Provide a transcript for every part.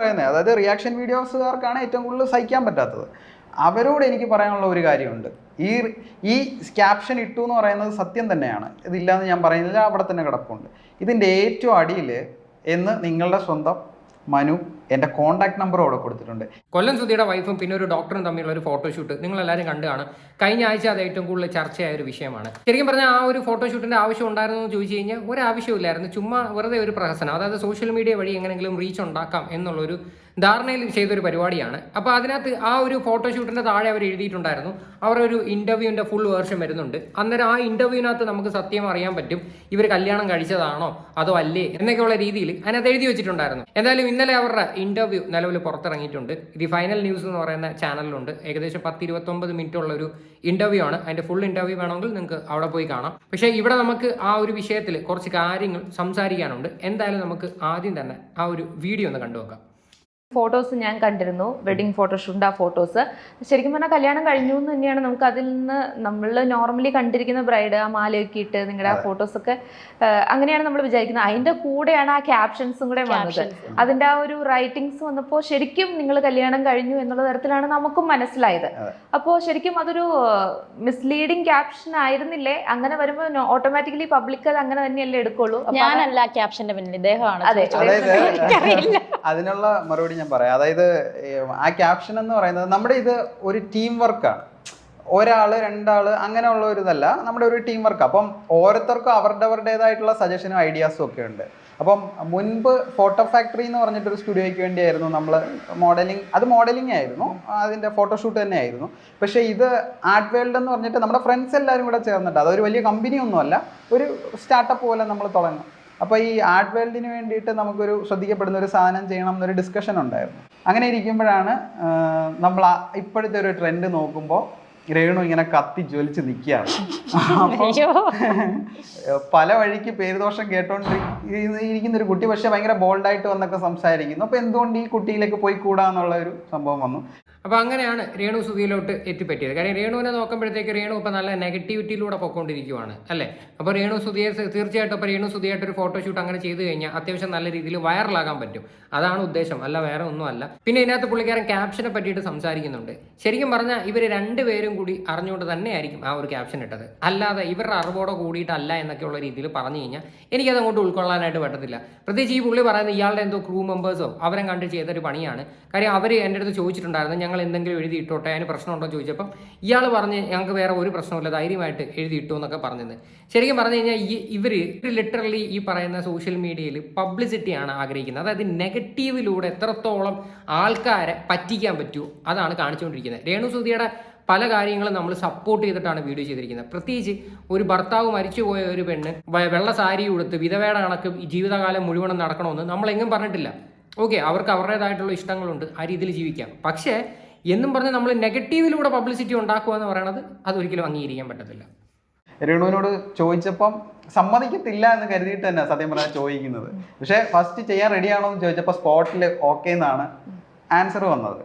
പറയുന്നത് അതായത് റിയാക്ഷൻ വീഡിയോസുകാർക്കാണ് ഏറ്റവും കൂടുതൽ സഹിക്കാൻ പറ്റാത്തത്. അവരോട് എനിക്ക് പറയാനുള്ള ഒരു കാര്യമുണ്ട്. ഈ ഈ ക്യാപ്ഷൻ ഇട്ടു എന്ന് പറയുന്നത് സത്യം തന്നെയാണ്. ഇതില്ലാന്ന് ഞാൻ പറയുന്നില്ല അവിടെ തന്നെ കിടപ്പുണ്ട്. ഇതിന്റെ ഏറ്റവും അടിയിൽ എന്ന് നിങ്ങളുടെ സ്വന്തം മനു എന്റെ കോൺടാക്ട് നമ്പർ അവിടെ കൊടുത്തിട്ടുണ്ട്. കൊല്ലം സുധിയുടെ വൈഫും പിന്നെ ഒരു ഡോക്ടറും തമ്മിലുള്ള ഒരു ഫോട്ടോഷൂട്ട് നിങ്ങൾ എല്ലാവരും കണ്ടാണ് കഴിഞ്ഞ ആഴ്ച അത് ഏറ്റവും കൂടുതൽ ചർച്ചയായ ഒരു വിഷയമാണ്. ശരിക്കും പറഞ്ഞാൽ ആ ഒരു ഫോട്ടോഷൂട്ടിന്റെ ആവശ്യം ഉണ്ടായിരുന്നു എന്ന് ചോദിച്ചു കഴിഞ്ഞാൽ ഒരു ആവശ്യമില്ലായിരുന്നു ചുമ്മാ വെറുതെ ഒരു പ്രഹസനം. അതായത് സോഷ്യൽ മീഡിയ വഴി എങ്ങനെയെങ്കിലും റീച്ച് ഉണ്ടാക്കാം എന്നുള്ളൊരു ധാരണയിൽ ചെയ്തൊരു പരിപാടിയാണ്. അപ്പോൾ അതിനകത്ത് ആ ഒരു ഫോട്ടോഷൂട്ടിന്റെ താഴെ അവർ എഴുതിയിട്ടുണ്ടായിരുന്നു. അവർ ഒരു ഇന്റർവ്യൂവിന്റെ ഫുൾ വേർഷൻ വരുന്നുണ്ട്. അന്നേരം ആ ഇന്റർവ്യൂവിനകത്ത് നമുക്ക് സത്യം അറിയാൻ പറ്റും ഇവർ കല്യാണം കഴിച്ചതാണോ അതോ അല്ലേ എന്നൊക്കെയുള്ള രീതിയിൽ അതിനകത്ത് എഴുതി വെച്ചിട്ടുണ്ടായിരുന്നു. എന്തായാലും ഇന്നലെ അവരുടെ ഇന്റർവ്യൂ നിലവിൽ പുറത്തിറങ്ങിയിട്ടുണ്ട്. ഇത് ഫൈനൽ ന്യൂസ് എന്ന് പറയുന്ന ചാനലിലുണ്ട് ഏകദേശം പത്ത് ഇരുപത്തൊമ്പത് മിനിറ്റ് ഉള്ള ഒരു ഇന്റർവ്യൂ ആണ്. അതിന്റെ ഫുൾ ഇന്റർവ്യൂ വേണമെങ്കിൽ നിങ്ങൾക്ക് അവിടെ പോയി കാണാം. പക്ഷേ ഇവിടെ നമുക്ക് ആ ഒരു വിഷയത്തിൽ കുറച്ച് കാര്യങ്ങൾ സംസാരിക്കാനുണ്ട്. എന്തായാലും നമുക്ക് ആദ്യം തന്നെ ആ ഒരു വീഡിയോ ഒന്ന് കണ്ടുനോക്കാം. ഫോട്ടോസ് ഞാൻ കണ്ടിരുന്നു. വെഡിങ് ഫോട്ടോഷൂട്ടിന്റെ ആ ഫോട്ടോസ് ശരിക്കും പറഞ്ഞാൽ കല്യാണം കഴിഞ്ഞു എന്ന് തന്നെയാണ് നമുക്ക് അതിൽ നിന്ന് നമ്മൾ നോർമലി കണ്ടിരിക്കുന്ന ബ്രൈഡ് ആ മാലയൊക്കെ ഇട്ട് നിങ്ങളുടെ ആ ഫോട്ടോസൊക്കെ അങ്ങനെയാണ് നമ്മൾ വിചാരിക്കുന്നത്. അതിന്റെ കൂടെയാണ് ആ ക്യാപ്ഷൻസും കൂടെ വന്നത്. അതിന്റെ ആ ഒരു റൈറ്റിങ്സ് വന്നപ്പോൾ ശരിക്കും നിങ്ങൾ കല്യാണം കഴിഞ്ഞു എന്നുള്ള തരത്തിലാണ് നമുക്കും മനസ്സിലായത്. അപ്പോൾ ശരിക്കും അതൊരു മിസ്ലീഡിങ് ക്യാപ്ഷൻ ആയിരുന്നില്ലേ? അങ്ങനെ വരുമ്പോൾ ഓട്ടോമാറ്റിക്കലി പബ്ലിക് അത് അങ്ങനെ തന്നെയല്ലേ എടുക്കുള്ളൂ. ഞാനല്ല ക്യാപ്ഷന്റെ പിന്നിൽ. ഇദ്ദേഹമാണ്. അതിനുള്ള മറുപടി ഞാൻ പറയാം. അതായത് ആ ക്യാപ്ഷൻ എന്ന് പറയുന്നത് നമ്മുടെ ഇത് ഒരു ടീം വർക്കാണ് ഒരാൾ രണ്ടാൾ അങ്ങനെയുള്ള ഒരു ഇതല്ല. നമ്മുടെ ഒരു ടീം വർക്ക് അപ്പം ഓരോരുത്തർക്കും അവരുടെ അവരുടേതായിട്ടുള്ള സജഷനും ഐഡിയാസും ഒക്കെ ഉണ്ട്. അപ്പം മുൻപ് ഫോട്ടോ ഫാക്ടറി എന്ന് പറഞ്ഞിട്ടൊരു സ്റ്റുഡിയോയ്ക്ക് വേണ്ടിയായിരുന്നു നമ്മൾ മോഡലിംഗ് അത് മോഡലിംഗ് ആയിരുന്നു. അതിന്റെ ഫോട്ടോഷൂട്ട് തന്നെ ആയിരുന്നു. പക്ഷേ ഇത് ആർട്ട് വേൾഡ് എന്ന് പറഞ്ഞിട്ട് നമ്മുടെ ഫ്രണ്ട്സ് എല്ലാവരും കൂടെ ചേർന്നിട്ട് അതൊരു വലിയ കമ്പനിയൊന്നുമല്ല ഒരു സ്റ്റാർട്ടപ്പ് പോലെ നമ്മൾ തുടങ്ങും. അപ്പോൾ ഈ ആർട്ട് വേൾഡിന് വേണ്ടിയിട്ട് നമുക്കൊരു ശ്രദ്ധിക്കപ്പെടുന്ന ഒരു സാധനം ചെയ്യണം എന്നൊരു ഡിസ്കഷൻ ഉണ്ടായിരുന്നു. അങ്ങനെ ഇരിക്കുമ്പോഴാണ് നമ്മൾ ഇപ്പോഴത്തെ ഒരു ട്രെൻഡ് നോക്കുമ്പോൾ രേണു ഇങ്ങനെ കത്തി ജ്വലിച്ച് നിൽക്കുകയാണ് പല വഴിക്ക് പേരുദോഷം കേട്ടോണ്ടിരിക്കുന്ന ഒരു കുട്ടി. പക്ഷെ ഭയങ്കര ബോൾഡായിട്ട് വന്നൊക്കെ സംസാരിക്കുന്നു. അപ്പോൾ എന്തുകൊണ്ട് ഈ കുട്ടിയിലേക്ക് പോയി കൂടാന്നുള്ള ഒരു സംഭവം വന്നു. അപ്പോൾ അങ്ങനെയാണ് രേണു സുധിയിലോട്ട് എത്തിപ്പറ്റിയത്. കാര്യം രേണുവിനെ നോക്കുമ്പോഴത്തേക്ക് രേണു ഇപ്പോൾ നല്ല നെഗറ്റിവിറ്റിയിലൂടെ പൊയ്ക്കൊണ്ടിരിക്കുവാണ് അല്ലേ? അപ്പോൾ രേണു സുധിയെ തീർച്ചയായിട്ടും ഇപ്പോൾ രേണു സുധിയായിട്ട് ഒരു ഫോട്ടോഷൂട്ട് അങ്ങനെ ചെയ്തു കഴിഞ്ഞാൽ അത്യാവശ്യം നല്ല രീതിയിൽ വൈറലാകാൻ പറ്റും. അതാണ് ഉദ്ദേശം. അല്ല വേറെ ഒന്നും അല്ല. പിന്നെ ഇതിനകത്ത് പുള്ളിക്കാരൻ ക്യാപ്ഷനെ പറ്റിയിട്ട് സംസാരിക്കുന്നുണ്ട്. ശരിക്കും പറഞ്ഞാൽ ഇവർ രണ്ടുപേരും കൂടി അറിഞ്ഞുകൊണ്ട് തന്നെയായിരിക്കും ആ ഒരു ക്യാപ്ഷൻ ഇട്ടത്. അല്ലാതെ ഇവരുടെ അറിവോടെ കൂടിയിട്ടല്ല എന്നൊക്കെയുള്ള രീതിയിൽ പറഞ്ഞു കഴിഞ്ഞാൽ എനിക്കത് അങ്ങോട്ട് ഉൾക്കൊള്ളാനായിട്ട് പറ്റത്തില്ല. പ്രത്യേകിച്ച് ഈ പുള്ളി പറയുന്നത് ഇയാളുടെ എന്തോ ക്രൂ മെമ്പേഴ്സോ അവരെ കണ്ട് ചെയ്തൊരു പണിയാണ്. കാര്യം അവർ എന്റെ അടുത്ത് ചോദിച്ചിട്ടുണ്ടായിരുന്നു ഞങ്ങൾ എന്തെങ്കിലും എഴുതി ഇട്ടോട്ടെ? അതിന് പ്രശ്നമുണ്ടോ? ചോദിച്ചപ്പം ഇയാൾ പറഞ്ഞ് ഞങ്ങൾക്ക് വേറെ ഒരു പ്രശ്നമില്ല ധൈര്യമായിട്ട് എഴുതി ഇട്ടു എന്നൊക്കെ പറഞ്ഞത് ശരിക്കും പറഞ്ഞു കഴിഞ്ഞാൽ ഈ ഇവർ ലിറ്ററലി ഈ പറയുന്ന സോഷ്യൽ മീഡിയയിൽ പബ്ലിസിറ്റിയാണ് ആഗ്രഹിക്കുന്നത്. അതായത് നെഗറ്റീവിലൂടെ എത്രത്തോളം ആൾക്കാരെ പറ്റിക്കാൻ പറ്റുമോ അതാണ് കാണിച്ചുകൊണ്ടിരിക്കുന്നത്. രേണു സുധിയുടെ പല കാര്യങ്ങളും നമ്മൾ സപ്പോർട്ട് ചെയ്തിട്ടാണ് വീഡിയോ ചെയ്തിരിക്കുന്നത്. പ്രത്യേകിച്ച് ഒരു ഭർത്താവ് മരിച്ചുപോയ ഒരു പെണ്ണ് വെള്ള സാരി ഉടുത്ത് വിധവയുടെ കണക്ക് ജീവിതകാലം മുഴുവനും നടക്കണമെന്ന് നമ്മളെങ്ങും പറഞ്ഞിട്ടില്ല. ഓക്കെ അവർക്ക് അവരുടേതായിട്ടുള്ള ഇഷ്ടങ്ങളുണ്ട് ആ രീതിയിൽ ജീവിക്കാം. പക്ഷേ എന്നും പറഞ്ഞ് നമ്മൾ നെഗറ്റീവിലൂടെ പബ്ലിസിറ്റി ഉണ്ടാക്കുക എന്ന് പറയുന്നത് അതൊരിക്കലും അംഗീകരിക്കാൻ പറ്റത്തില്ല. രേണുവിനോട് ചോദിച്ചപ്പം സമ്മതിക്കത്തില്ല എന്ന് കരുതിയിട്ട് തന്നെ സത്യം പറഞ്ഞാൽ ചോദിക്കുന്നത്. പക്ഷേ ഫസ്റ്റ് ചെയ്യാൻ റെഡിയാണോ എന്ന് ചോദിച്ചപ്പോൾ സ്പോട്ടിൽ ഓക്കെ എന്നാണ് ആൻസർ വന്നത്.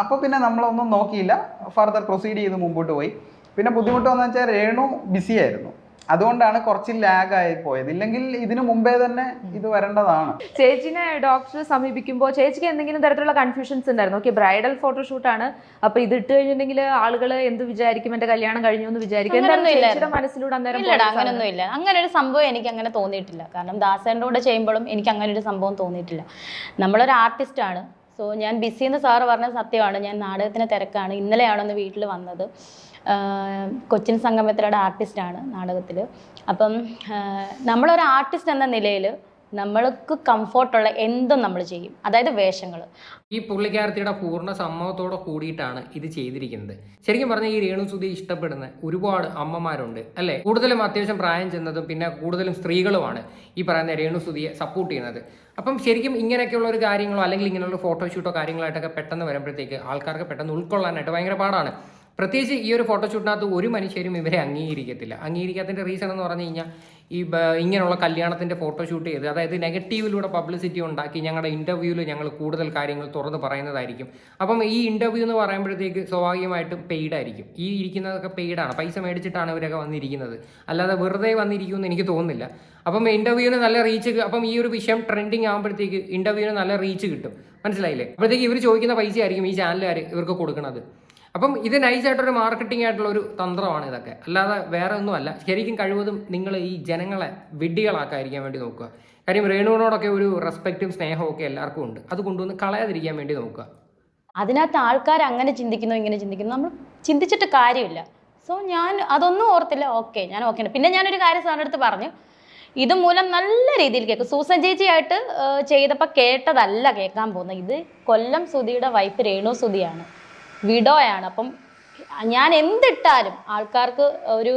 അപ്പോൾ പിന്നെ നമ്മളൊന്നും നോക്കിയില്ല. ഫർദർ പ്രൊസീഡ് ചെയ്ത് മുമ്പോട്ട് പോയി. പിന്നെ ബുദ്ധിമുട്ട് വന്നു വെച്ചാൽ രേണു ബിസി ആയിരുന്നു. അതുകൊണ്ടാണ് കുറച്ച് ലാഗ് ആയി പോയത്. ഇല്ലെങ്കിൽ ഇതിനു മുമ്പേ തന്നെ ഇത് വരേണ്ടതാണ്. ചേച്ചിനെ ഡോക്ടറെ സമീപിക്കുമ്പോൾ ചേച്ചിക്ക് എന്തെങ്കിലും തരത്തിലുള്ള കൺഫ്യൂഷൻസ് ഉണ്ടായിരുന്നു. ഓക്കെ ബ്രൈഡൽ ഫോട്ടോഷൂട്ടാണ് അപ്പൊ ഇത് ഇട്ട് കഴിഞ്ഞിട്ടുണ്ടെങ്കിൽ ആളുകൾ എന്ത് വിചാരിക്കും? എന്റെ കല്യാണം കഴിഞ്ഞു എന്ന് വിചാരിക്കും. മനസ്സിലൂടെ അന്നേരം? അങ്ങനൊന്നും ഇല്ല. അങ്ങനെ ഒരു സംഭവം എനിക്ക് അങ്ങനെ തോന്നിയിട്ടില്ല. കാരണം ദാസേന്റെ കൂടെ ചെയ്യുമ്പോഴും എനിക്ക് അങ്ങനെ ഒരു സംഭവം തോന്നിയിട്ടില്ല. നമ്മളൊരു ആർട്ടിസ്റ്റ് ആണ്. സോ ഞാൻ ബിസി എന്ന് സാറ് പറഞ്ഞ സത്യമാണ്. ഞാൻ നാടകത്തിന് തിരക്കാണ്. ഇന്നലെയാണ് ഒന്ന് വീട്ടിൽ വന്നത്. കൊച്ചിൻ സംഗമത്തിലൂടെ ആർട്ടിസ്റ്റാണ് നാടകത്തിൽ അപ്പം നമ്മളൊരു ആർട്ടിസ്റ്റ് എന്ന നിലയിൽ നമ്മൾക്ക് കംഫോർട്ടുള്ള എന്തും നമ്മൾ ചെയ്യും. അതായത് വേഷങ്ങൾ. ഈ പുള്ളിക്കാരത്തിയുടെ പൂർണ സമ്മതത്തോടെ കൂടിയിട്ടാണ് ഇത് ചെയ്തിരിക്കുന്നത്. ശരിക്കും പറഞ്ഞാൽ ഈ രേണു സുധി ഇഷ്ടപ്പെടുന്ന ഒരുപാട് അമ്മമാരുണ്ട് അല്ലേ? കൂടുതലും അത്യാവശ്യം പ്രായം ചെന്നതും പിന്നെ കൂടുതലും സ്ത്രീകളുമാണ് ഈ പറയുന്ന രേണു സുധിയെ സപ്പോർട്ട് ചെയ്യുന്നത്. അപ്പം ശരിക്കും ഇങ്ങനെയൊക്കെയുള്ള ഒരു കാര്യങ്ങളോ അല്ലെങ്കിൽ ഇങ്ങനെയുള്ള ഫോട്ടോഷൂട്ടോ കാര്യങ്ങളായിട്ടൊക്കെ പെട്ടെന്ന് വരുമ്പോഴത്തേക്ക് ആൾക്കാർക്ക് പെട്ടെന്ന് ഉൾക്കൊള്ളാനായിട്ട് ഭയങ്കര പാടാണ്. പ്രത്യേകിച്ച് ഈ ഒരു ഫോട്ടോഷൂട്ടിനകത്ത് ഒരു മനുഷ്യരും ഇവരെ അംഗീകരിക്കത്തില്ല. അംഗീകരിക്കാത്തതിന്റെ റീസൺ എന്ന് പറഞ്ഞു കഴിഞ്ഞാൽ ഈ ഇങ്ങനെയുള്ള കല്യാണത്തിന്റെ ഫോട്ടോ ഷൂട്ട് ചെയ്ത് അതായത് നെഗറ്റീവിലൂടെ പബ്ലിസിറ്റി ഉണ്ടാക്കി ഞങ്ങളുടെ ഇന്റർവ്യൂവിൽ ഞങ്ങൾ കൂടുതൽ കാര്യങ്ങൾ തുറന്ന് പറയുന്നതായിരിക്കും. അപ്പം ഈ ഇന്റർവ്യൂ എന്ന് പറയുമ്പോഴത്തേക്ക് സ്വാഭാവികമായിട്ടും പെയ്ഡ് ആയിരിക്കും. ഈ ഇരിക്കുന്നതൊക്കെ പെയ്ഡാണ് പൈസ മേടിച്ചിട്ടാണ് ഇവരൊക്കെ വന്നിരിക്കുന്നത്. അല്ലാതെ വെറുതെ വന്നിരിക്കുമെന്ന് എനിക്ക് തോന്നുന്നില്ല. അപ്പം ഇന്റർവ്യൂവിന് നല്ല റീച്ച് അപ്പം ഈ ഒരു വിഷയം ട്രെൻഡിങ് ആകുമ്പോഴത്തേക്ക് ഇന്റർവ്യൂവിന് നല്ല റീച്ച് കിട്ടും. മനസ്സിലായില്ലേ? അപ്പോഴത്തേക്ക് ഇവർ ചോദിക്കുന്ന പൈസ ആയിരിക്കും ഈ ചാനലുകാർ ഇവർക്ക് കൊടുക്കുന്നത് അപ്പം ഇത് നൈസായിട്ടൊരു മാർക്കറ്റിംഗ് ആയിട്ടുള്ള ഒരു തന്ത്രമാണ് ഇതൊക്കെ. അല്ലാതെ വേറെ ഒന്നുമല്ല. ശരിക്കും കഴിവതും നിങ്ങൾ ഈ ജനങ്ങളെ വിഡ്ഢികളാക്കാതിരിക്കാൻ വേണ്ടി നോക്കുക. കാര്യം രേണുവിനോടൊക്കെ ഒരു റെസ്പെക്റ്റും സ്നേഹവും ഒക്കെ എല്ലാവർക്കും ഉണ്ട്. അത് കൊണ്ടുവന്ന് കളയാതിരിക്കാൻ വേണ്ടി നോക്കുക. അതിനകത്ത് ആൾക്കാർ അങ്ങനെ ചിന്തിക്കുന്നു ഇങ്ങനെ ചിന്തിക്കുന്നു. നമ്മൾ ചിന്തിച്ചിട്ട് കാര്യമില്ല. സോ ഞാൻ അതൊന്നും ഓർത്തില്ല. ഓക്കെ ഞാൻ ഓക്കെ പിന്നെ ഞാനൊരു കാര്യം സാറിന്റെ അടുത്ത് പറഞ്ഞു. ഇത് മൂലം നല്ല രീതിയിൽ കേൾക്കും. സൂസൻ ചേച്ചിയായിട്ട് ചെയ്തപ്പോൾ കേട്ടതല്ല കേൾക്കാൻ പോകുന്നത്. ഇത് കൊല്ലം സുധിയുടെ വൈഫ് രേണു സുധിയാണ്. വിഡോയാണ്. അപ്പം ഞാൻ എന്തിട്ടാലും ആൾക്കാർക്ക് ഒരു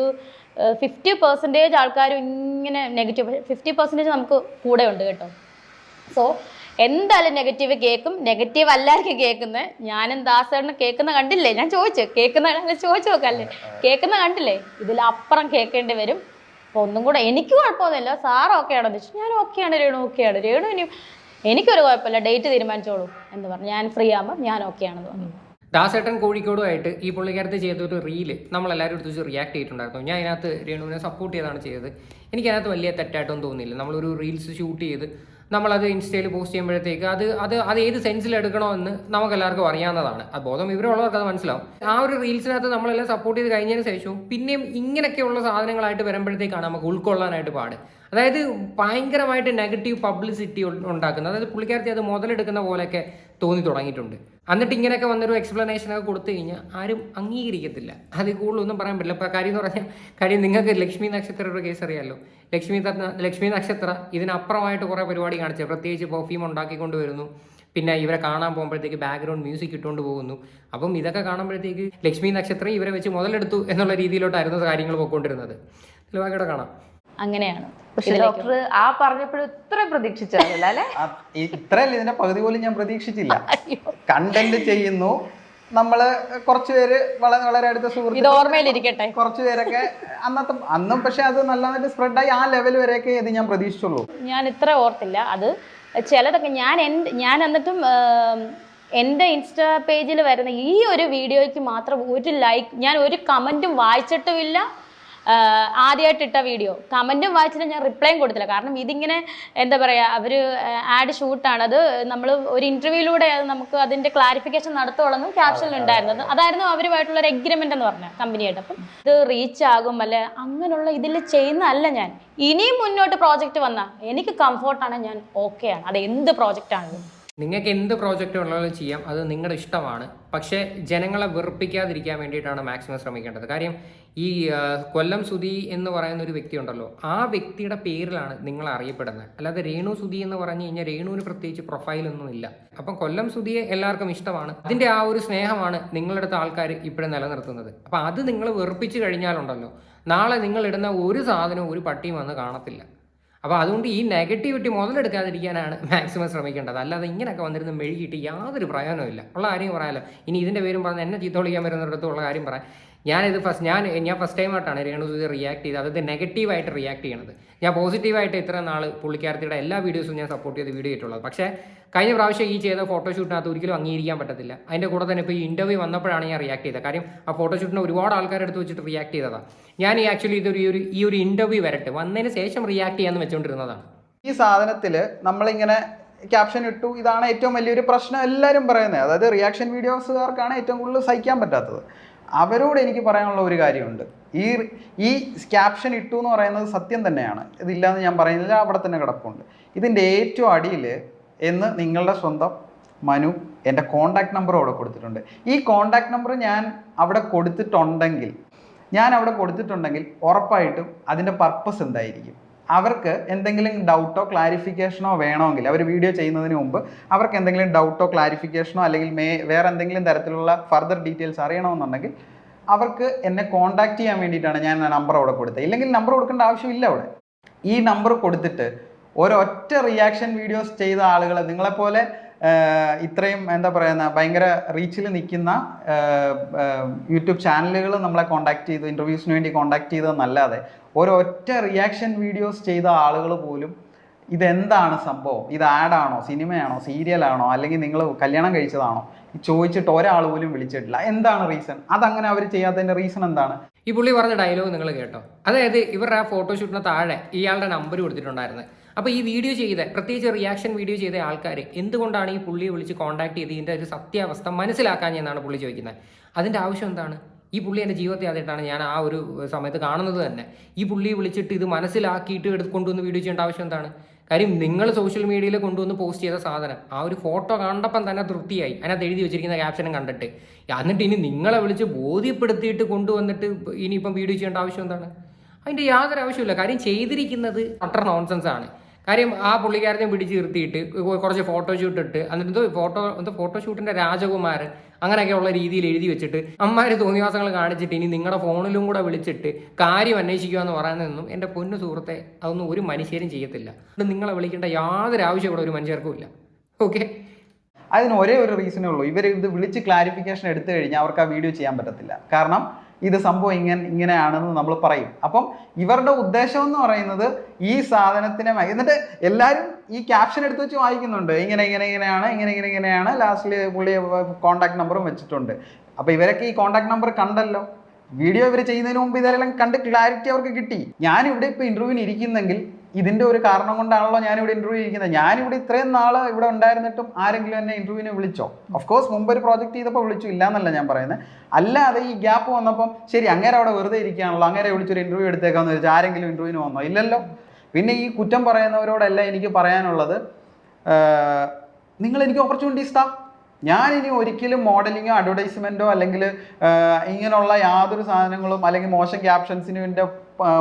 ഫിഫ്റ്റി പെർസെന്റേജ് ആൾക്കാരും ഇങ്ങനെ നെഗറ്റീവ് ഫിഫ്റ്റി പെർസെന്റേജ് നമുക്ക് കൂടെ ഉണ്ട് കേട്ടോ. സോ എന്തായാലും നെഗറ്റീവ് കേൾക്കും നെഗറ്റീവ് അല്ലായിരിക്കും കേൾക്കുന്നത് ഞാനും ദാസേട്ടന് കേൾക്കുന്ന കണ്ടില്ലേ? ഞാൻ ചോദിച്ചു. കേൾക്കുന്ന ചോദിച്ചു നോക്കല്ലേ? കേൾക്കുന്ന കണ്ടില്ലേ? ഇതിലപ്പുറം കേൾക്കേണ്ടി വരും. അപ്പോൾ ഒന്നും കൂടെ എനിക്ക് കുഴപ്പമൊന്നുമില്ല. സാർ ഓക്കെ ആണോ എന്ന് ചോദിച്ചു. ഞാൻ ഓക്കെയാണ് രേണു ഓക്കെയാണ് രേണു ഇനി എനിക്കൊരു കുഴപ്പമില്ല. ഡേറ്റ് തീരുമാനിച്ചോളൂ എന്ന് പറഞ്ഞു. ഞാൻ ഫ്രീ ആകുമ്പോൾ ഞാൻ ഓക്കെ ആണെന്ന് പറഞ്ഞു. ദാസേട്ടൻ കോഴിക്കോടുമായിട്ട് ഈ പുള്ളിക്കാരത്തെ ചെയ്തൊരു റീൽ നമ്മളെല്ലാവരും എടുത്ത് റിയാക്ട് ചെയ്തിട്ടുണ്ടായിരുന്നു. ഞാൻ അതിനകത്ത് രേണുവിനെ സപ്പോർട്ട് ചെയ്താണ് ചെയ്തത്. എനിക്കതിനകത്ത് വലിയ തെറ്റായിട്ടൊന്നും തോന്നിയില്ല. നമ്മളൊരു റീൽസ് ഷൂട്ട് ചെയ്ത് നമ്മളത് ഇൻസ്റ്റയിൽ പോസ്റ്റ് ചെയ്യുമ്പോഴത്തേക്ക് അത് അത് അത് ഏത് സെൻസിൽ എടുക്കണമെന്ന് നമുക്ക് എല്ലാവർക്കും അറിയാവുന്നതാണ്. ആ ബോധം ഇവരുള്ളവർക്ക് അത് മനസ്സിലാവും. ആ ഒരു റീൽസിനകത്ത് നമ്മളെല്ലാം സപ്പോർട്ട് ചെയ്ത് കഴിഞ്ഞതിന് ശേഷവും പിന്നെയും ഇങ്ങനെയൊക്കെയുള്ള സാധനങ്ങളായിട്ട് വരുമ്പോഴത്തേക്കാണ് നമുക്ക് ഉൾക്കൊള്ളാനായിട്ട് പാട്. അതായത് ഭയങ്കരമായിട്ട് നെഗറ്റീവ് പബ്ലിസിറ്റി ഉണ്ടാക്കുന്നത് അതായത് പുള്ളിക്കാരത്തി അത് മുതലെടുക്കുന്ന പോലെയൊക്കെ തോന്നി തുടങ്ങിയിട്ടുണ്ട്. എന്നിട്ട് ഇങ്ങനെയൊക്കെ വന്നൊരു എക്സ്പ്ലനേഷൻ ഒക്കെ കൊടുത്തു കഴിഞ്ഞാൽ ആരും അംഗീകരിക്കത്തില്ല. അത് കൂടുതലൊന്നും പറയാൻ പറ്റില്ല. ഇപ്പോൾ കാര്യം എന്ന് പറഞ്ഞാൽ കാര്യം നിങ്ങൾക്ക് ലക്ഷ്മി നക്ഷത്രയുടെ കേസ് അറിയാമല്ലോ ലക്ഷ്മി ലക്ഷ്മി നക്ഷത്ര ഇതിനപ്പുറമായിട്ട് കുറേ പരിപാടി കാണിച്ചത് പ്രത്യേകിച്ച് പെർഫ്യൂം ഉണ്ടാക്കിക്കൊണ്ട് വരുന്നു. പിന്നെ ഇവരെ കാണാൻ പോകുമ്പോഴത്തേക്ക് ബാക്ക്ഗ്രൗണ്ട് മ്യൂസിക് ഇട്ടുകൊണ്ട് പോകുന്നു. അപ്പം ഇതൊക്കെ കാണുമ്പോഴത്തേക്ക് ലക്ഷ്മി നക്ഷത്രം ഇവരെ വെച്ച് മുതലെടുത്തു എന്നുള്ള രീതിയിലോട്ടായിരുന്നു കാര്യങ്ങൾ പോയിക്കൊണ്ടിരുന്നത് ഇതിൽ ബാക്കിയോടെ കാണാം. അങ്ങനെയാണ്. പക്ഷെ ഡോക്ടർ ആ പറഞ്ഞപ്പോഴും ഇത്ര പ്രതീക്ഷിച്ചില്ല അല്ലേ? ഇത്രയല്ല ഇതിന്റെ പകുതി പോലും ഞാൻ പ്രതീക്ഷിച്ചില്ല. കണ്ടന്റ് ചെയ്യുന്നു. നമ്മൾ കുറച്ചുപേര് വളരെ വളരെ അടുത്ത ഇത് സുഹൃത്തുക്കൾ ഓർമ്മയിലിരിക്കട്ടെ. കുറച്ച് പേരൊക്കെ അന്നത്തെ അന്നും പക്ഷെ അത് നല്ലതായിട്ട് സ്പ്രെഡായി ആ ലെവൽ വരെയൊക്കെ ഇത് ഞാൻ പ്രതീക്ഷിച്ചുള്ളൂ. ഞാൻ ഇത്ര ഓർത്തില്ല. അത് ചിലതൊക്കെ ഞാൻ ഞാൻ എന്നിട്ടും എന്റെ ഇൻസ്റ്റാ പേജിൽ വരുന്ന ഈ ഒരു വീഡിയോയ്ക്ക് മാത്രം ഒരു ലൈക്ക് ഞാൻ ഒരു കമന്റും വായിച്ചിട്ടുമില്ല. ആദ്യമായിട്ട് ഇട്ട വീഡിയോ. കമന്റും വായിച്ചിട്ട് ഞാൻ റിപ്ലൈയും കൊടുത്തില്ല. കാരണം ഇതിങ്ങനെ എന്താ പറയുക അവർ ആഡ് ഷൂട്ടാണ് അത് നമ്മൾ ഒരു ഇന്റർവ്യൂയിലൂടെ നമുക്ക് അതിന്റെ ക്ലാരിഫിക്കേഷൻ നടത്തുള്ളൂ ക്യാപ്ഷനിൽ ഉണ്ടായിരുന്നത്. അതായിരുന്നു അവരുമായിട്ടുള്ള ഒരു എഗ്രിമെന്റ് എന്ന് പറഞ്ഞ കമ്പനിയായിട്ട്. അപ്പം ഇത് റീച്ച് ആകും അല്ലെ അങ്ങനെയുള്ള ഇതിൽ ചെയ്യുന്നതല്ല ഞാൻ. ഇനിയും മുന്നോട്ട് പ്രോജക്റ്റ് വന്നാൽ എനിക്ക് കംഫോർട്ടാണ് ഞാൻ ഓക്കെയാണ് അത് എന്ത് പ്രോജക്റ്റ് ആണെങ്കിലും. നിങ്ങൾക്ക് എന്ത് പ്രോജക്റ്റ് ഉള്ളതും ചെയ്യാം. അത് നിങ്ങളുടെ ഇഷ്ടമാണ്. പക്ഷേ ജനങ്ങളെ വെറുപ്പിക്കാതിരിക്കാൻ വേണ്ടിയിട്ടാണ് മാക്സിമം ശ്രമിക്കേണ്ടത്. കാര്യം ഈ കൊല്ലം സുധി എന്ന് പറയുന്ന ഒരു വ്യക്തി ഉണ്ടല്ലോ. ആ വ്യക്തിയുടെ പേരിലാണ് നിങ്ങൾ അറിയപ്പെടുന്നത്. അല്ലാതെ രേണു സുധി എന്ന് പറഞ്ഞു കഴിഞ്ഞാൽ രേണുവിന് പ്രത്യേകിച്ച് പ്രൊഫൈലൊന്നും ഇല്ല. അപ്പം കൊല്ലം സുധിയെ എല്ലാവർക്കും ഇഷ്ടമാണ്. അതിന്റെ ആ ഒരു സ്നേഹമാണ് നിങ്ങളുടെ അടുത്ത ആൾക്കാർ ഇപ്പോഴും നിലനിർത്തുന്നത്. അപ്പം അത് നിങ്ങൾ വെറുപ്പിച്ച് കഴിഞ്ഞാലുണ്ടല്ലോ. നാളെ നിങ്ങൾ ഇടുന്ന ഒരു സാധനവും ഒരു പട്ടിയും വന്ന് കാണത്തില്ല. അപ്പോൾ അതുകൊണ്ട് ഈ നെഗറ്റിവിറ്റി മുതലെടുക്കാതിരിക്കാനാണ് മാക്സിമം ശ്രമിക്കേണ്ടത്. അല്ലാതെ ഇങ്ങനെയൊക്കെ വന്നിരുന്ന് മെഴുകിയിട്ട് യാതൊരു പ്രയോജനമില്ല ഉള്ള കാര്യം പറയാമല്ലോ ഇനി ഇതിന്റെ പേരും പറഞ്ഞ് എന്നെ ചീത്ത വിളിക്കാൻ വരുന്നിടത്ത് കാര്യം പറയാം. ഞാനിത് ഫസ്റ്റ് ഞാൻ ഞാൻ ഫസ്റ്റ് ടൈം ആയിട്ടാണ് രേണു സുധി റിയാക്ട് ചെയ്ത് അതായത് നെഗറ്റീവായിട്ട് റിയാക്ട് ചെയ്യണത്. ഞാൻ പോസിറ്റീവായിട്ട് ഇത്ര നാൾ പുള്ളിക്കാരത്തിയുടെ എല്ലാ വീഡിയോസും ഞാൻ സപ്പോർട്ട് ചെയ്ത് വീഡിയോ ഇട്ടുള്ളത്. പക്ഷേ കഴിഞ്ഞ പ്രാവശ്യം ഈ ചെയ്ത ഫോട്ടോഷൂട്ടിനകത്ത് ഒരിക്കലും അംഗീകരിക്കാൻ പറ്റത്തില്ല. അതിന്റെ കൂടെ തന്നെ ഇപ്പോൾ ഈ ഇന്റർവ്യൂ വന്നപ്പോഴാണ് ഞാൻ റിയാക്ട് ചെയ്തത്. കാര്യം ആ ഫോട്ടോഷൂട്ടിനെ ഒരുപാട് ആൾക്കാരെടുത്ത് വെച്ചിട്ട് റിയാക്ട് ചെയ്തതാണ് ഞാൻ ഈ ആക്ച്വലി ഇതൊരു ഈ ഒരു ഈ ഒരു ഇന്റർവ്യൂ വരട്ടെ. വന്നതിന് ശേഷം റിയാക്ട് ചെയ്യാമെന്ന് വെച്ചുകൊണ്ടിരുന്നതാണ് ഈ സാധനത്തിൽ നമ്മളിങ്ങനെ ക്യാപ്ഷൻ ഇട്ടു. ഇതാണ് ഏറ്റവും വലിയൊരു പ്രശ്നം എല്ലാവരും പറയുന്നത്. അതായത് റിയാക്ഷൻ വീഡിയോസുകാർക്കാണ് ഏറ്റവും കൂടുതൽ സഹിക്കാൻ പറ്റാത്തത്. അവരോട് എനിക്ക് പറയാനുള്ള ഒരു കാര്യമുണ്ട്. ഈ ഈ ക്യാപ്ഷൻ ഇട്ടു എന്ന് പറയുന്നത് സത്യം തന്നെയാണ്. ഇതില്ലാന്ന് ഞാൻ പറയുന്നില്ല അവിടെ തന്നെ കിടപ്പുണ്ട്. ഇതിന്റെ ഏറ്റവും അടിയിൽ എന്ന് നിങ്ങളുടെ സ്വന്തം മനു എന്റെ കോണ്ടാക്ട് നമ്പർ അവിടെ കൊടുത്തിട്ടുണ്ട്. ഈ കോണ്ടാക്ട് നമ്പർ ഞാൻ അവിടെ കൊടുത്തിട്ടുണ്ടെങ്കിൽ ഞാൻ അവിടെ കൊടുത്തിട്ടുണ്ടെങ്കിൽ ഉറപ്പായിട്ടും അതിന്റെ പർപ്പസ് എന്തായിരിക്കും? അവർക്ക് എന്തെങ്കിലും ഡൗട്ടോ ക്ലാരിഫിക്കേഷനോ വേണമെങ്കിൽ അവർ വീഡിയോ ചെയ്യുന്നതിന് മുമ്പ് അവർക്ക് എന്തെങ്കിലും ഡൗട്ടോ ക്ലാരിഫിക്കേഷനോ അല്ലെങ്കിൽ മേ വേറെ എന്തെങ്കിലും തരത്തിലുള്ള ഫർദർ ഡീറ്റെയിൽസ് അറിയണമെന്നുണ്ടെങ്കിൽ അവർക്ക് എന്നെ കോൺടാക്ട് ചെയ്യാൻ വേണ്ടിയിട്ടാണ് ഞാൻ നമ്പർ അവിടെ കൊടുത്തത്. ഇല്ലെങ്കിൽ നമ്പർ കൊടുക്കേണ്ട ആവശ്യമില്ല അവിടെ. ഈ നമ്പർ കൊടുത്തിട്ട് ഒരൊറ്റ റിയാക്ഷൻ വീഡിയോസ് ചെയ്ത ആളുകൾ നിങ്ങളെപ്പോലെ ഇത്രയും എന്താ പറയുന്ന ഭയങ്കര റീച്ചിൽ നിൽക്കുന്ന യൂട്യൂബ് ചാനലുകൾ നമ്മളെ കോൺടാക്ട് ചെയ്ത് ഇന്റർവ്യൂസിന് വേണ്ടി കോൺടാക്ട് ചെയ്തതെന്നല്ലാതെ ഒരൊറ്റ റിയാക്ഷൻ വീഡിയോസ് ചെയ്ത ആളുകൾ പോലും ഇതെന്താണ് സംഭവം? ഇത് ആഡാണോ സിനിമയാണോ സീരിയലാണോ അല്ലെങ്കിൽ നിങ്ങൾ കല്യാണം കഴിച്ചതാണോ? ചോദിച്ചിട്ട് ഒരാൾ പോലും വിളിച്ചിട്ടില്ല. എന്താണ് റീസൺ അതങ്ങനെ അവർ ചെയ്യാത്തതിന്റെ റീസൺ എന്താണ്? ഈ പുള്ളി പറഞ്ഞ ഡയലോഗ് നിങ്ങൾ കേട്ടോ. അതായത് ഇവരുടെ ആ ഫോട്ടോഷൂട്ടിന് താഴെ ഇയാളുടെ നമ്പർ കൊടുത്തിട്ടുണ്ടായിരുന്നു. അപ്പോൾ ഈ വീഡിയോ ചെയ്ത പ്രത്യേകിച്ച് റിയാക്ഷൻ വീഡിയോ ചെയ്ത ആൾക്കാർ എന്തുകൊണ്ടാണ് ഈ പുള്ളിയെ വിളിച്ച് കോൺടാക്ട് ചെയ്ത് ഇതിന്റെ ഒരു സത്യാവസ്ഥ മനസ്സിലാക്കാൻ എന്നാണ് പുള്ളി ചോദിക്കുന്നത്? അതിന്റെ ആവശ്യം എന്താണ്? ഈ പുള്ളി എന്റെ ജീവിതത്തെ ആദ്യമായിട്ടാണ് ഞാൻ ആ ഒരു സമയത്ത് കാണുന്നത് തന്നെ. ഈ പുള്ളിയെ വിളിച്ചിട്ട് ഇത് മനസ്സിലാക്കിയിട്ട് എടുത്ത് കൊണ്ടുവന്ന് വീഡിയോ ചെയ്യേണ്ട ആവശ്യം എന്താണ്? കാര്യം നിങ്ങൾ സോഷ്യൽ മീഡിയയിൽ കൊണ്ടുവന്ന് പോസ്റ്റ് ചെയ്ത സാധനം ആ ഒരു ഫോട്ടോ കണ്ടപ്പം തന്നെ തൃപ്തിയായി. അതിനകത്ത് എഴുതി വെച്ചിരിക്കുന്ന ക്യാപ്ഷനും കണ്ടിട്ട്. എന്നിട്ട് ഇനി നിങ്ങളെ വിളിച്ച് ബോധ്യപ്പെടുത്തിയിട്ട് കൊണ്ടുവന്നിട്ട് ഇനിയിപ്പം വീഡിയോ ചെയ്യേണ്ട ആവശ്യം എന്താണ്? അതിന്റെ യാതൊരു ആവശ്യമില്ല കാര്യം ചെയ്തിരിക്കുന്നത് അട്ടർ നോൺസെൻസ് ആണ്. കാര്യം ആ പുള്ളിക്കാരനെ പിടിച്ച് നിർത്തിയിട്ട് കുറച്ച് ഫോട്ടോ ഷൂട്ട് ഇട്ട് എന്നിട്ട് എന്തോ ഫോട്ടോ എന്തോ രാജകുമാർ രാജകുമാരൻ അങ്ങനെയൊക്കെയുള്ള രീതിയിൽ എഴുതി വെച്ചിട്ട് അമ്മമാര് തോന്നിവാസങ്ങൾ കാണിച്ചിട്ട് ഇനി നിങ്ങളുടെ ഫോണിലും കൂടെ വിളിച്ചിട്ട് കാര്യം അന്വേഷിക്കുക എന്ന് പറയുന്നതൊന്നും എന്റെ പൊന്നു സുഹൃത്തെ അതൊന്നും ഒരു മനുഷ്യരും ചെയ്യത്തില്ല. നിങ്ങളെ വിളിക്കേണ്ട യാതൊരു ആവശ്യം ഇവിടെ ഒരു മനുഷ്യർക്കും ഇല്ല. ഓക്കെ? അതിന് ഒരേ ഒരു റീസണേ ഉള്ളൂ. ഇവർ ഇത് വിളിച്ച് ക്ലാരിഫിക്കേഷൻ എടുത്തു കഴിഞ്ഞാൽ അവർക്ക് ആ വീഡിയോ ചെയ്യാൻ പറ്റത്തില്ല. കാരണം ഇത് സംഭവം ഇങ്ങനെ ഇങ്ങനെയാണെന്ന് നമ്മൾ പറയും. അപ്പം ഇവരുടെ ഉദ്ദേശം എന്ന് പറയുന്നത് ഈ സാധനത്തിനെ എന്നിട്ട് എല്ലാവരും ഈ ക്യാപ്ഷൻ എടുത്ത് വെച്ച് വായിക്കുന്നുണ്ട്. ഇങ്ങനെ ഇങ്ങനെ ഇങ്ങനെയാണ് ഇങ്ങനെ ഇങ്ങനെ ഇങ്ങനെയാണ്. ലാസ്റ്റിൽ പുള്ളി കോൺടാക്ട് നമ്പറും വെച്ചിട്ടുണ്ട്. അപ്പോൾ ഇവരൊക്കെ ഈ കോൺടാക്ട് നമ്പർ കണ്ടല്ലോ. വീഡിയോ ഇവർ ചെയ്യുന്നതിന് മുമ്പ് ഇതെല്ലാം കണ്ട് ക്ലാരിറ്റി അവർക്ക് കിട്ടി. ഞാനിവിടെ ഇപ്പോൾ ഇന്റർവ്യൂവിന് ഇരിക്കുന്നെങ്കിൽ ഇതിന്റെ ഒരു കാരണം കൊണ്ടാണല്ലോ ഞാനിവിടെ ഇന്റർവ്യൂ ഇരിക്കുന്നത്. ഞാനിവിടെ ഇത്രയും നാൾ ഇവിടെ ഉണ്ടായിരുന്നിട്ടും ആരെങ്കിലും എന്നെ ഇന്റർവ്യൂവിന് വിളിച്ചോ? ഓഫ് കോഴ്സ് മുമ്പ് ഒരു പ്രോജക്റ്റ് ചെയ്തപ്പോൾ വിളിച്ചു. ഇല്ല എന്നല്ല ഞാൻ പറയുന്നത് അല്ലാതെ ഈ ഗ്യാപ്പ് വന്നപ്പം ശരി അങ്ങേരെ അവിടെ വെറുതെ ഇരിക്കുകയാണല്ലോ അങ്ങേരെ വിളിച്ചൊരു ഇന്റർവ്യൂ എടുത്തേക്കാന്ന് വെച്ചാൽ ആരെങ്കിലും ഇന്റർവ്യൂവിന് വന്നോ? ഇല്ലല്ലോ. പിന്നെ ഈ കുറ്റം പറയുന്നവരോടല്ല എനിക്ക് പറയാനുള്ളത് നിങ്ങൾ എനിക്ക് ഓപ്പർച്യൂണിറ്റീസ് താ. ഞാൻ ഇനി ഒരിക്കലും മോഡലിങ്ങോ അഡ്വർടൈസ്മെന്റോ അല്ലെങ്കിൽ ഇങ്ങനെയുള്ള യാതൊരു സാധനങ്ങളും അല്ലെങ്കിൽ മോശം ക്യാപ്ഷൻസിനും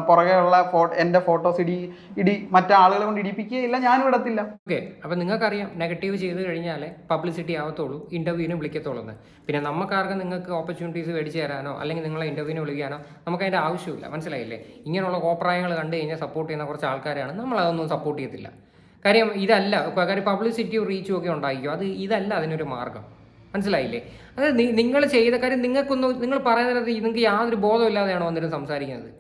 പുറകെയുള്ള ഫോ എന്റെ ഫോട്ടോസ് ഇടി ഇടി മറ്റാളുകളെ കൊണ്ട് ഇടിപ്പിക്കുകയില്ല ഞാനും ഇടത്തില്ല. ഓക്കെ അപ്പം നിങ്ങൾക്കറിയാം നെഗറ്റീവ് ചെയ്ത് കഴിഞ്ഞാൽ പബ്ലിസിറ്റി ആവത്തുള്ളൂ ഇന്റർവ്യൂവിനും വിളിക്കത്തുള്ളൂ എന്ന് പിന്നെ നമുക്കാർക്ക് നിങ്ങൾക്ക് ഓപ്പർച്യൂണിറ്റീസ് മേടിച്ച് തരാനോ അല്ലെങ്കിൽ നിങ്ങളെ ഇന്റർവ്യൂവിന് വിളിക്കാനോ നമുക്ക് അതിന്റെ ആവശ്യമില്ല മനസ്സിലായില്ലേ? ഇങ്ങനെയുള്ള കോപ്രായങ്ങൾ കണ്ടു കഴിഞ്ഞാൽ സപ്പോർട്ട് ചെയ്യുന്ന കുറച്ച് ആൾക്കാരാണ് നമ്മളതൊന്നും സപ്പോർട്ട് ചെയ്യത്തില്ല. കാര്യം ഇതല്ല കാര്യം പബ്ലിസിറ്റിയും റീച്ചും ഒക്കെ ഉണ്ടായിരിക്കും അത് ഇതല്ല അതിനൊരു മാർഗം. മനസ്സിലായില്ലേ? അതായത് നിങ്ങൾ ചെയ്ത കാര്യം നിങ്ങൾക്കൊന്നും നിങ്ങൾ പറയുന്നത് നിങ്ങൾക്ക് യാതൊരു ബോധമില്ലാതെയാണോ വന്നിട്ട് സംസാരിക്കുന്നത്?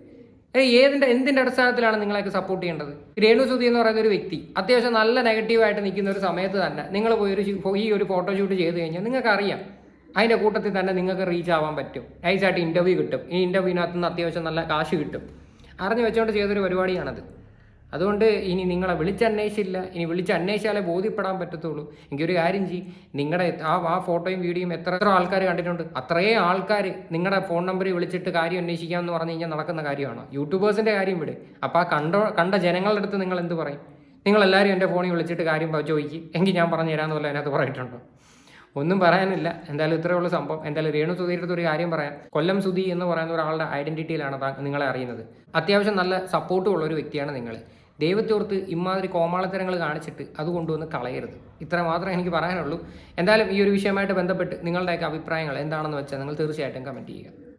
ഏതിന്റെ എന്തിന്റെ അടിസ്ഥാനത്തിലാണ് നിങ്ങളെയൊക്കെ സപ്പോർട്ട് ചെയ്യേണ്ടത്? രേണു സുധി എന്ന് പറയുന്ന ഒരു വ്യക്തി അത്യാവശ്യം നല്ല നെഗറ്റീവായിട്ട് നിൽക്കുന്ന ഒരു സമയത്ത് തന്നെ നിങ്ങൾ പോയി ഒരു ഈ ഒരു ഫോട്ടോഷൂട്ട് ചെയ്ത് കഴിഞ്ഞാൽ നിങ്ങൾക്ക് അറിയാം അതിന്റെ കൂട്ടത്തിൽ തന്നെ നിങ്ങൾക്ക് റീച്ച് ആവാൻ പറ്റും. നൈസായിട്ട് ഇന്റർവ്യൂ കിട്ടും. ഈ ഇന്റർവ്യൂവിനകത്ത് നിന്ന് അത്യാവശ്യം നല്ല കാശ് കിട്ടും. അറിഞ്ഞു വെച്ചുകൊണ്ട് ചെയ്തൊരു പരിപാടിയാണത്. അതുകൊണ്ട് ഇനി നിങ്ങളെ വിളിച്ചന്വേഷിച്ചില്ല. ഇനി വിളിച്ച് അന്വേഷിച്ചാലേ ബോധ്യപ്പെടാൻ പറ്റത്തുള്ളൂ. എനിക്കൊരു കാര്യം ചെയ്യും. നിങ്ങളുടെ ആ ആ ഫോട്ടോയും വീഡിയോയും എത്ര എത്ര ആൾക്കാർ കണ്ടിട്ടുണ്ട്? അത്രയും ആൾക്കാർ നിങ്ങളുടെ ഫോൺ നമ്പറിൽ വിളിച്ചിട്ട് കാര്യം അന്വേഷിക്കാം എന്ന് പറഞ്ഞു കഴിഞ്ഞാൽ നടക്കുന്ന കാര്യമാണ്? യൂട്യൂബേഴ്സിന്റെ കാര്യം ഇവിടെ അപ്പോൾ ആ കണ്ട കണ്ട ജനങ്ങളുടെ അടുത്ത് നിങ്ങൾ എന്ത് പറയും? നിങ്ങളെല്ലാവരും എന്റെ ഫോണിൽ വിളിച്ചിട്ട് കാര്യം ചോദിക്കും. എങ്കിൽ ഞാൻ പറഞ്ഞു തരാമെന്ന് പോലെ അതിനകത്ത് പറഞ്ഞിട്ടുണ്ടോ ഒന്നും പറയാനില്ല. എന്തായാലും ഇത്രയേ ഉള്ളൂ സംഭവം. എന്തായാലും രേണു സുധീരുടെ അടുത്ത് ഒരു കാര്യം പറയാം. കൊല്ലം സുധി എന്ന് പറയുന്ന ഒരാളുടെ ഐഡന്റിറ്റിയിലാണ് നിങ്ങളെ അറിയുന്നത്. അത്യാവശ്യം നല്ല സപ്പോർട്ടുള്ള ഒരു വ്യക്തിയാണ് നിങ്ങൾ ദൈവത്തോർത്ത് ഇമാതിരി കോമാളിത്തരങ്ങൾ കാണിച്ചിട്ട് അത് കൊണ്ടുവന്ന് കളയരുത്. ഇത്ര മാത്രമേ എനിക്ക് പറയാനുള്ളൂ. എന്തായാലും ഈ ഒരു വിഷയമായിട്ട് ബന്ധപ്പെട്ട് നിങ്ങളുടെയൊക്കെ അഭിപ്രായങ്ങൾ എന്താണെന്ന് വെച്ചാൽ നിങ്ങൾ തീർച്ചയായിട്ടും കമന്റ് ചെയ്യുക.